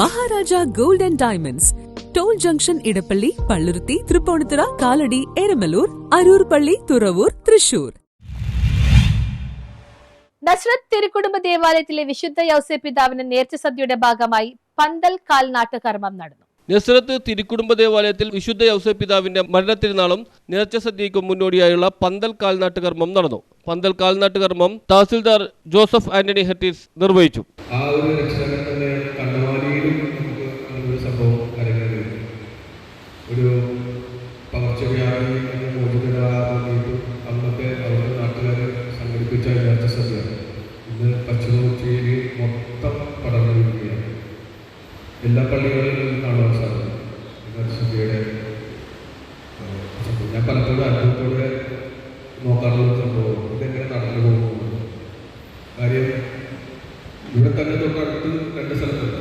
Maharaja gold and diamonds. Toll junction Edappally Palluruthy Thrippunithura Kalady Eramalloor Aroor പള്ളി തുറവൂർ തൃശൂർ. നസ്രത്ത് തിരുക്കുടുംബ ദേവാലയത്തിലെ വിശുദ്ധ യൗസേ പിതാവിന് നേർച്ച സദ്യയുടെ ഭാഗമായി പന്തൽ കാൽനാട്ട് കർമ്മം നടന്നു. നസ്രത്ത് തിരുക്കുടുംബ ദേവാലയത്തിൽ വിശുദ്ധ യൗസേ പിതാവിന്റെ മരണത്തിരുന്നാളും നേർച്ച സദ്യയ്ക്കും മുന്നോടിയായുള്ള പന്തൽ കാൽനാട്ട് കർമ്മം നടന്നു. പന്തൽ കാൽനാട്ട് കർമ്മം തഹസിൽദാർ ജോസഫ് ആന്റണി ഹെറ്റീസ് നിർവഹിച്ചു. ആ ഒരു രക്ഷകൻ ഒരു പകർച്ചവ്യാധി എന്ന മോചിതരായിട്ട് അന്നത്തെ അവരുടെ നാട്ടുകാർ സംഘടിപ്പിച്ച രാജ്യസഭ ഇന്ന് പശ്ചിമ ഉച്ചയിൽ മൊത്തം പടർന്നിരിക്കുകയാണ്. എല്ലാ പള്ളികളിലും കാണാൻ സാധിക്കും. സംഭവം. ഞാൻ പലപ്പോഴും അനുഭവത്തോടെ നോക്കാറുള്ള സംഭവം. ഇതെങ്ങനെ നടന്നു പോകുന്നു? കാര്യം ഇവിടെ തന്നെ തൊട്ടടുത്ത് രണ്ട് സ്ഥലത്തുണ്ട്.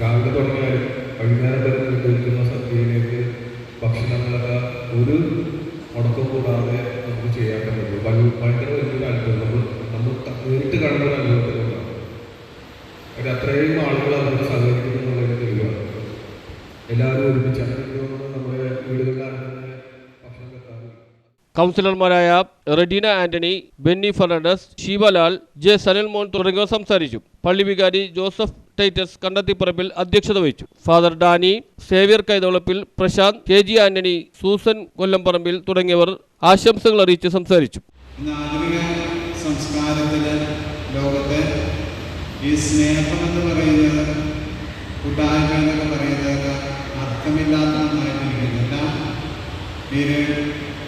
രാവിലെ തുടങ്ങിയാലും വൈകുന്നേരം വരെ നിർവഹിക്കുന്ന ഭയ- ഭയങ്കര വലിയൊരു അനുഭവം. നമ്മൾ നമ്മൾ നേരിട്ട് കാണുന്ന കൗൺസിലർമാരായ Redeena Antony Benny Fernandez Sivalal J Sanalmon തുടങ്ങിയവർ സംസാരിച്ചു. പള്ളി വികാരി ജോസഫ് ടൈറ്റസ് കണ്ടത്തിപ്പറമ്പിൽ അധ്യക്ഷത വഹിച്ചു. Father Danny Xavier Kaithavalappil Prashant K G Antony Susan Kollamparambil തുടങ്ങിയവർ ആശംസകൾ അറിയിച്ച് സംസാരിച്ചു. ആധുനിക ലോകത്തെ ഈ എന്ന് കൂട്ടായ്മ എന്നൊക്കെ പറയുന്നത് അർത്ഥമില്ലാത്ത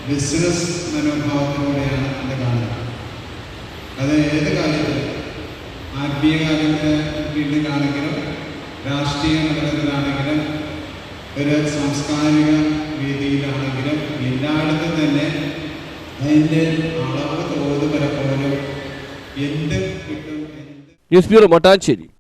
ബിസിനസ് മനോഭാവത്തിലൂടെയാണ് അത് കാണുന്നത്. അത് ഏത് കാര്യത്തിലും ആത്മീയ കാര്യത്തിന് ഫീൽഡിലാണെങ്കിലും രാഷ്ട്രീയ മണ്ഡലത്തിലാണെങ്കിലും ഒരു സാംസ്കാരിക വേദിയിലാണെങ്കിലും എല്ലായിടത്തും തന്നെ അതിന്റെ അളവ് തോത് പലപ്പോഴും എന്ത് കിട്ടും ന്യൂസ് ബ്യൂറോ മട്ടാഞ്ചേരി.